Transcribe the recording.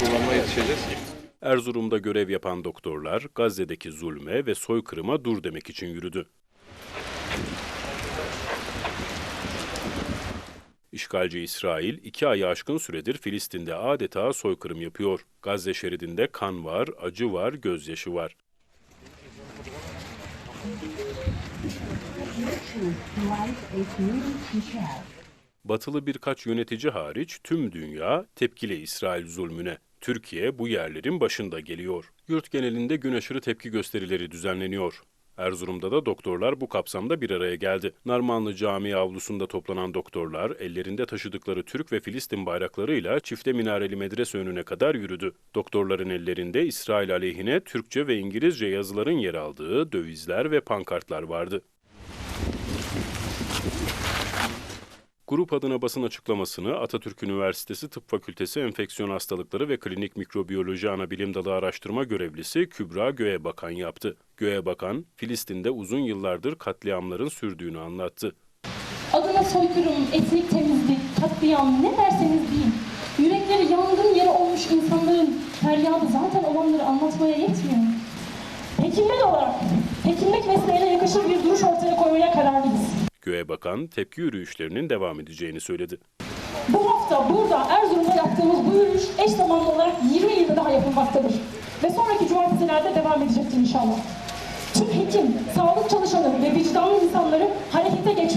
Kullanma yetişeceğiz ki. Erzurum'da görev yapan doktorlar Gazze'deki zulme ve soykırıma dur demek için yürüdü. İşgalci İsrail iki ayı aşkın süredir Filistin'de adeta soykırım yapıyor. Gazze şeridinde kan var, acı var, gözyaşı var. Batılı birkaç yönetici hariç tüm dünya tepkili İsrail zulmüne. Türkiye bu yerlerin başında geliyor. Yurt genelinde gün aşırı tepki gösterileri düzenleniyor. Erzurum'da da doktorlar bu kapsamda bir araya geldi. Narmanlı Camii avlusunda toplanan doktorlar ellerinde taşıdıkları Türk ve Filistin bayraklarıyla çifte minareli medrese önüne kadar yürüdü. Doktorların ellerinde İsrail aleyhine Türkçe ve İngilizce yazıların yer aldığı dövizler ve pankartlar vardı. Grup adına basın açıklamasını Atatürk Üniversitesi Tıp Fakültesi Enfeksiyon Hastalıkları ve Klinik Mikrobiyoloji Anabilim Dalı Araştırma Görevlisi Kübra Göğebakan yaptı. Göğebakan, Filistin'de uzun yıllardır katliamların sürdüğünü anlattı. Adına soykırım, etnik temizlik, katliam ne derseniz deyin. Yürekleri yangın yeri olmuş insanların feryadı zaten olanları anlatmaya yetmiyor. Hekimler olarak hekimlik mesleğine yakışır bir duruş kararlıyız. Göğebakan, tepki yürüyüşlerinin devam edeceğini söyledi. Bu hafta burada Erzurum'da yaptığımız bu yürüyüş eş zamanlı olarak 20 yılda daha yapılmaktadır. Ve sonraki cumartesilerde devam edecektir inşallah. Tüm hekim, sağlık çalışanları ve vicdanlı insanları harekete geçmeye,